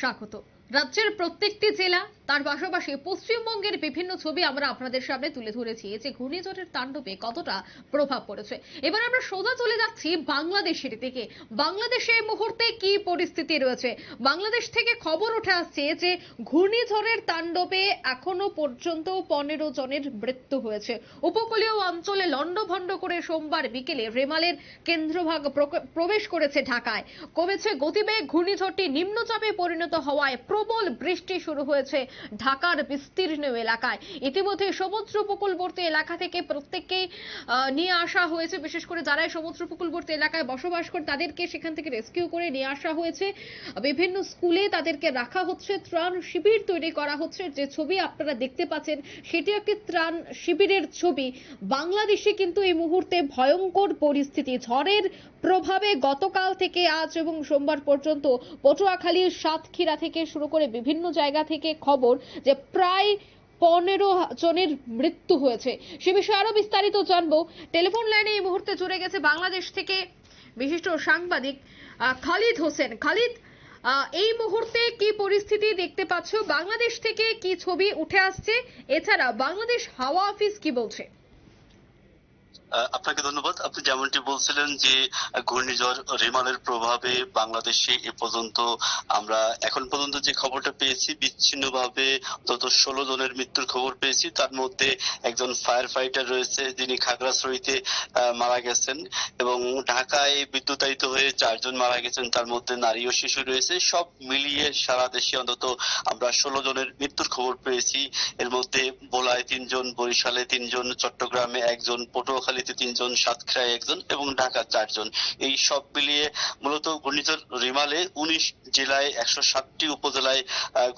স্বাগত। রাজ্যের প্রত্যেকটি জেলা, তার পাশাপাশি পশ্চিমবঙ্গের বিভিন্ন ছবি আমরা আপনাদের সামনে তুলে ধরেছি। যে ঘূর্ণিঝড়ের তাণ্ডবে কতটা প্রভাব পড়েছে। এবার আমরা সোজা চলে যাচ্ছি বাংলাদেশের দিকে। বাংলাদেশে এই মুহূর্তে কি পরিস্থিতি রয়েছে? বাংলাদেশ থেকে খবর উঠে আসছে যে, ঘূর্ণিঝড়ের তাণ্ডবে এখনও পর্যন্ত পনেরো জনের মৃত্যু হয়েছে। উপকূলীয় অঞ্চলে লণ্ডভণ্ড করে সোমবার বিকেলে রেমালের কেন্দ্রভাগ প্রবেশ করেছে ঢাকায়। কমেছে গতিবেগ, ঘূর্ণিঝড়টি নিম্নচাপে পরিণত হওয়ায় প্রবল বৃষ্টি শুরু হয়েছে ঢাকার বিস্তীর্ণ এলাকায়। ইতিমধ্যে সমুদ্র উপকূলবর্তী এলাকা থেকে প্রত্যেককেই নিয়ে আসা হয়েছে। বিশেষ করে যারা সমুদ্র উপকূলবর্তী এলাকায় বসবাস করে, তাদেরকে সেখান থেকে রেস্কিউ করে নিয়ে আসা হয়েছে। বিভিন্ন স্কুলে তাদেরকে রাখা হচ্ছে। ত্রাণ শিবির তৈরি করা হচ্ছে। যে ছবি আপনারা দেখতে পাচ্ছেন, সেটি একটি ত্রাণ শিবিরের ছবি। বাংলাদেশে কিন্তু এই মুহূর্তে ভয়ঙ্কর পরিস্থিতি। ঝড়ের প্রভাবে গতকাল থেকে আজ এবং সোমবার পর্যন্ত পটুয়াখালীর সাতক্ষীরা থেকে শুরু করে বিভিন্ন জায়গা থেকে খবর যে প্রায় পনেরো জনের মৃত্যু হয়েছে। সে বিষয়ে আরও বিস্তারিত জানব। টেলিফোন লাইনে এই মুহূর্তে জুড়ে গেছে বাংলাদেশ থেকে বিশিষ্ট সাংবাদিক খালিদ হোসেন। খালিদ এই মুহূর্তে কি পরিস্থিতি দেখতে পাচ্ছ? বাংলাদেশ থেকে কি ছবি উঠে আসছে? এছাড়া বাংলাদেশ হাওয়া অফিস কি বলছে? আপনাকে ধন্যবাদ। আপনি যেমনটি বলছিলেন যে, ঘূর্ণিঝড় রিমালের প্রভাবে বাংলাদেশে এ পর্যন্ত আমরা এখন পর্যন্ত যে খবরটা পেয়েছি, বিচ্ছিন্নভাবে অন্তত ষোলো জনের মৃত্যুর খবর পেয়েছি। তার মধ্যে একজন ফায়ার ফাইটার রয়েছে, যিনি খাগড়াছড়িতে মারা গেছেন এবং ঢাকায় বিদ্যুতায়িত হয়ে চারজন মারা গেছেন। তার মধ্যে নারী ও শিশু রয়েছে। সব মিলিয়ে সারা দেশে অন্তত আমরা ষোলো জনের মৃত্যুর খবর পেয়েছি। এর মধ্যে ভোলায় তিনজন, বরিশালে তিনজন, চট্টগ্রামে একজন পটুয়াখালীতে তিনজন সাতক্ষীরায় একজন এবং ঢাকা চারজন। এই সব মিলিয়ে মূলত ঘূর্ণিঝড় রিমালে উনিশ জেলায় একশো ষাটটি উপজেলায়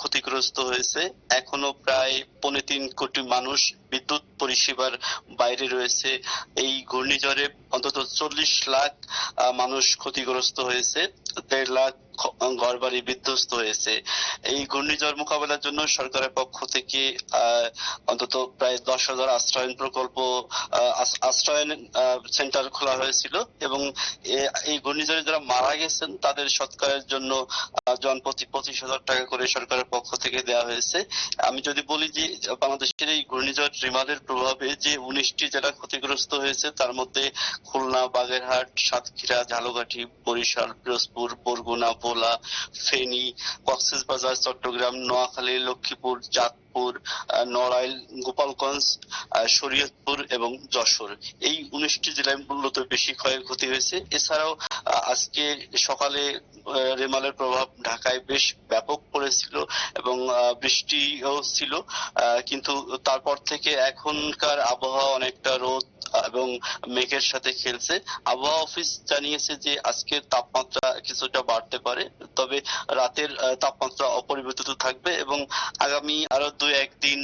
ক্ষতিগ্রস্ত হয়েছে। এখনও প্রায় পৌনে তিন কোটি মানুষ বিদ্যুৎ পরিষেবার বাইরে রয়েছে। এই ঘূর্ণিঝড়ে অন্তত চল্লিশ লাখ মানুষ ক্ষতিগ্রস্ত হয়েছে। দেড় লাখ ঘরবাড়ি বিধ্বস্ত হয়েছে। এই ঘূর্ণিঝড় মোকাবেলার জন্য সরকারের পক্ষ থেকে অন্তত প্রায় দশ হাজার আশ্রয়ন প্রকল্প আশ্রয়ন সেন্টার খোলা হয়েছিল এবং এই ঘূর্ণিঝড়ে যারা মারা গেছেন, তাদের সৎকারের জন্য জনপ্রতি পঁচিশ হাজার টাকা করে সরকারের পক্ষ থেকে দেওয়া হয়েছে। আমি যদি বলি যে, বাংলাদেশের এই ঘূর্ণিঝড় রিমালের প্রভাবে যে উনিশটি জেলা ক্ষতিগ্রস্ত হয়েছে, তার মধ্যে খুলনা, বাগেরহাট, সাতক্ষীরা, ঝালকাঠি, বরিশাল, পিরোজপুর, বরগুনা ভোলা ফেনী কক্সবাজার চট্টগ্রাম, নোয়াখালী, লক্ষ্মীপুর, চাঁদপুর নড়াইল, গোপালগঞ্জ শরীয়তপুর এবং যশোর। এই উনিশটি জেলায় মূলত বেশি ক্ষয়ক্ষতি হয়েছে। এছাড়াও আজকে সকালে রেমালের প্রভাব ঢাকায় বেশ ব্যাপক পড়েছিল এবং বৃষ্টিও ছিল। কিন্তু তারপর থেকে এখনকার আবহাওয়া অনেকটা রোদ এবং মেঘের সাথে খেলছে। আবহাওয়া অফিস জানিয়েছে যে আজকে তাপমাত্রা কিছুটা বাড়তে পারে, তবে রাতের তাপমাত্রা অপরিবর্তিত থাকবে এবং আগামী আরও দু একদিন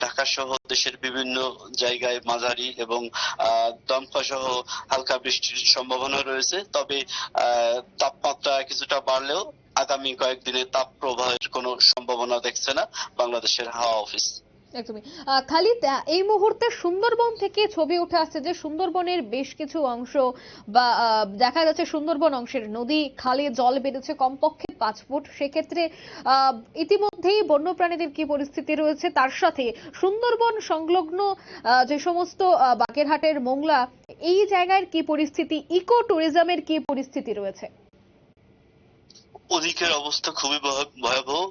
ঢাকা সহ দেশের বিভিন্ন জায়গায় মাঝারি এবং দমকা সহ হালকা বৃষ্টির সম্ভাবনা রয়েছে। তবে তাপমাত্রা কিছুটা বাড়লেও আগামী কয়েকদিনে তাপ প্রবাহের কোনো সম্ভাবনা দেখছে না বাংলাদেশের হাওয়া অফিস একদমই। আহ, এই মুহূর্তে সুন্দরবন থেকে ছবি উঠে আসছে যে সুন্দরবনের বেশ কিছু অংশ বা দেখা যাচ্ছে সুন্দরবন অংশের নদী খালে জল বেড়েছে কমপক্ষে পাঁচ ফুট। সেক্ষেত্রে ইতিমধ্যেই বন্যপ্রাণীদের কি পরিস্থিতি রয়েছে? তার সাথে সুন্দরবন সংলগ্ন যে সমস্ত বাগেরহাটের মোংলা এই জায়গার কি পরিস্থিতি? ইকো ট্যুরিজমের কি পরিস্থিতি রয়েছে? ওদিকের অবস্থা খুবই ভয়- ভয়াবহ।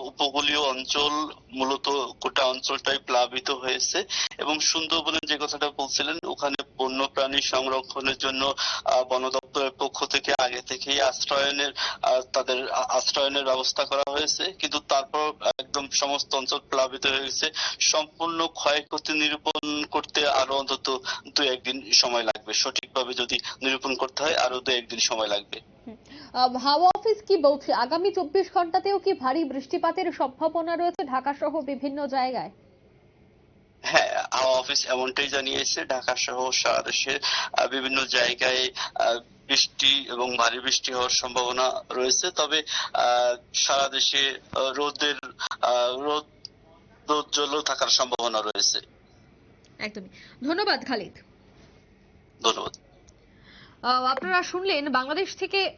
উপকূলীয় অঞ্চল, মূলত গোটা অঞ্চলটাই প্লাবিত হয়েছে এবং সুন্দরবনের যে কথাটা বলছিলেন, ওখানে বন্যপ্রাণী সংরক্ষণের জন্য বন দপ্তরের পক্ষ থেকে আগে থেকেই আশ্রয়নের তাদের আশ্রয়নের ব্যবস্থা করা হয়েছে। কিন্তু তারপর একদম সমস্ত অঞ্চল প্লাবিত হয়েছে সম্পূর্ণ ক্ষয়ক্ষতি নিরূপণ করতে আরও অন্তত দু একদিন সময় লাগবে। সঠিকভাবে যদি নিরূপণ করতে হয়, আরও দু একদিন সময় লাগবে। হাওয়া অফিস কি বলছে? আগামী চব্বিশ ঘন্টাতেও কি ভারী বৃষ্টিপাতের সম্ভাবনা রয়েছে ঢাকা সহ বিভিন্ন জায়গায়? হ্যাঁ হাওয়া অফিস এমনটাই জানিয়েছে। ঢাকা সহ সারা দেশের বিভিন্ন জায়গায় বৃষ্টি এবং ভারী বৃষ্টি হওয়ার সম্ভাবনা রয়েছে। তবে আহ, সারা দেশে রোদের আহ, রোদ রোদ থাকার সম্ভাবনা রয়েছে। একদমই। ধন্যবাদ খালিদ। ধন্যবাদ। আহ, আপনারা শুনলেন বাংলাদেশ থেকে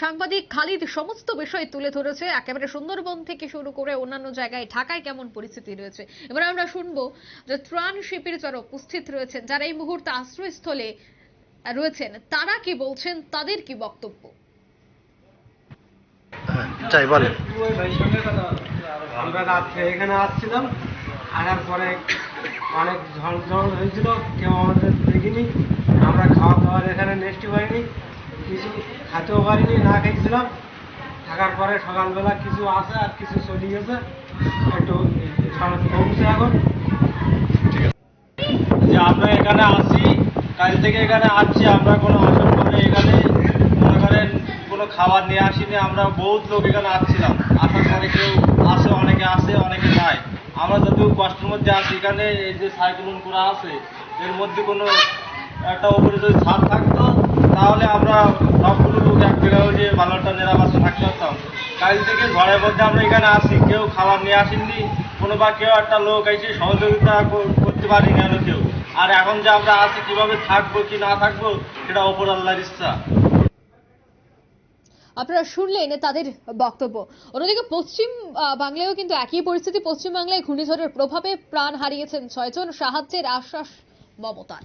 সাংবাদিক খালিদ সমস্ত বিষয় তুলে ধরেছে। একেবারে সুন্দরবন থেকে শুরু করে অন্যান্য জায়গায় ঢাকায় কেমন পরিস্থিতি রয়েছে। এবার আমরা শুনব যে ত্রাণ শিবির যারা উপস্থিত রয়েছেন যারা এই মুহূর্তে আশ্রয়স্থলে রয়েছেন তারা কি বলছেন? তাদের কি বক্তব্য? যাই বলেন। আমরা রাত্রে এখানে আসছিলাম আসার পরে অনেক ঝড় ঝড় হয়েছিল কেউ আমাদের দেখিনি আমরা খাওয়া দাওয়ার এখানে নেস্টি পাইনি কিছু খেতেও পারিনি, না খেয়েছিলাম থাকার পরে সকালবেলা কিছু আছে আর কিছু চলে গেছে। একটু ঝড় কমছে এখন। যে আমরা এখানে আসি, কাল থেকে এখানে আসছি, আমরা কোনো আসার পরে এখানে মনে করেন কোনো খাবার নিয়ে আসিনি, আমরা বহুত লোক এখানে আসছিলাম। আসার পরে কেউ আসে, অনেকে আসে, অনেকে যায় আমরা যদিও কষ্টের মধ্যে আছি, এখানে এই যে সাইক্লোন করা আছে, এর মধ্যে কোনো একটা উপরে যদি ছাদ থাকতো তাহলে আমরা সবগুলো লোক এক জায়গায় যে একটা নিরাপত্তা থাকতে পারতাম। কাল থেকে ঝড়ের মধ্যে আমরা এখানে আসি কেউ খাবার নিয়ে আসেননি, কোনো বা কেউ একটা লোক এসে সহযোগিতা করতে পারি কেন কেউ। আর এখন যে আমরা আছি, কীভাবে থাকব কি না থাকব, সেটা ওপর আল্লাহর ইচ্ছা। আপনারা শুনলেন তাদের বক্তব্য। অন্যদিকে পশ্চিম বাংলায়ও কিন্তু একই পরিস্থিতি। পশ্চিম বাংলায় ঘূর্ণিঝড়ের প্রভাবে প্রাণ হারিয়েছেন ছয়জন সাহায্যের আশ্বাস মমতার।